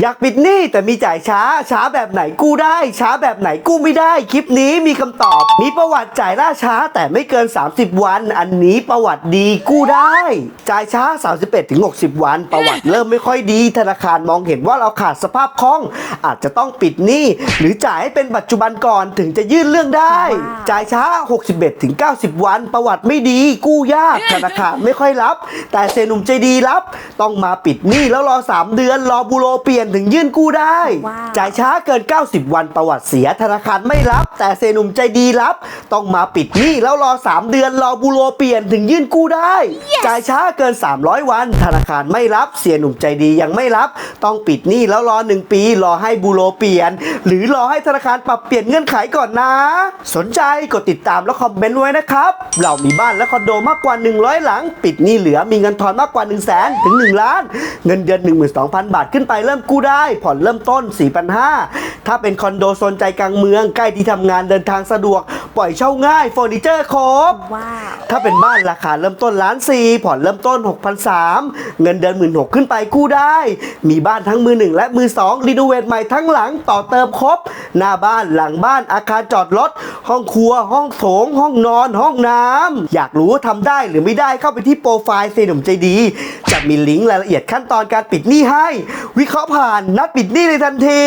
อยากปิดหนี้แต่มีจ่ายช้า ช้าแบบไหนกู้ได้ ช้าแบบไหนกู้ไม่ได้ คลิปนี้มีคำตอบ มีประวัติจ่ายล่าช้าแต่ไม่เกิน 30 วัน อันนี้ประวัติดีกู้ได้ จ่ายช้า 31-60 วัน ประวัติเริ่มไม่ค่อยดี ธนาคารมองเห็นว่าเราขาดสภาพคล่อง อาจจะต้องปิดหนี้หรือจ่ายให้เป็นปัจจุบันก่อนถึงจะยื่นเรื่องได้ จ่ายช้า 61-90 วัน ประวัติไม่ดี กู้ยาก ธนาคารไม่ค่อยรับ แต่เซหนุ่มใจดีรับ ต้องมาปิดหนี้แล้วรอ 3 เดือนรอบูโรเปลี่ยนถึงยื่นกู้ได้ ว้าว จ่ายช้าเกิน 90 วันประวัติเสียธนาคารไม่รับ แต่เซหนุ่มใจดีรับ ต้องมาปิดหนี้แล้วรอ 3 เดือนรอบูโรเปลี่ยนถึงยื่นกู้ได้จ่ายช้าเกิน 300 วัน ธนาคารไม่รับเสียหนุ่มใจดียังไม่รับ ต้องปิดหนี้แล้วรอ 1 ปี รอให้บูโรเปลี่ยน หรือรอให้ธนาคารปรับเปลี่ยนเงื่อนไขก่อนนะ สนใจกดติดตามและคอมเมนต์ไว้นะครับ เรามีบ้านและคอนโดมากกว่า 100 หลัง ปิดหนี้เหลือมีเงินทอนมากกว่า 1 0 0 0 0แสนถึง 1 ล้าน เงินเดือน 12,000 บาทขึ้นไปเริ่มกู้ได้ ผ่อนเริ่มต้น 4,500ถ้าเป็นคอนโดโซนใจกลางเมืองใกล้ที่ทำงานเดินทางสะดวก ปล่อยเช่าง่ายเฟอร์นิเจอร์ครบ ว้าว ถ้าเป็นบ้านราคาเริ่มต้นล้านสี่ผ่อนเริ่มต้น6,300เงินเดือนหมื่นหขึ้นไปกู้ได้ มีบ้านทั้งมือหนึ่งและมือสองรีโนเวทใหม่ทั้งหลังต่อเติมครบ หน้าบ้านหลังบ้านอาคารจอดรถห้องครัว ห้องโถง ห้องนอน ห้องน้ำอยากรู้ว่าทำได้หรือไม่ได้เข้าไปที่โปรไฟล์เซนหนุ่มใจดี จะมีลิงก์รายละเอียดขั้นตอนการปิดหนี้ให้ วิเคราะห์ผ่านนัดปิดหนี้ในทันที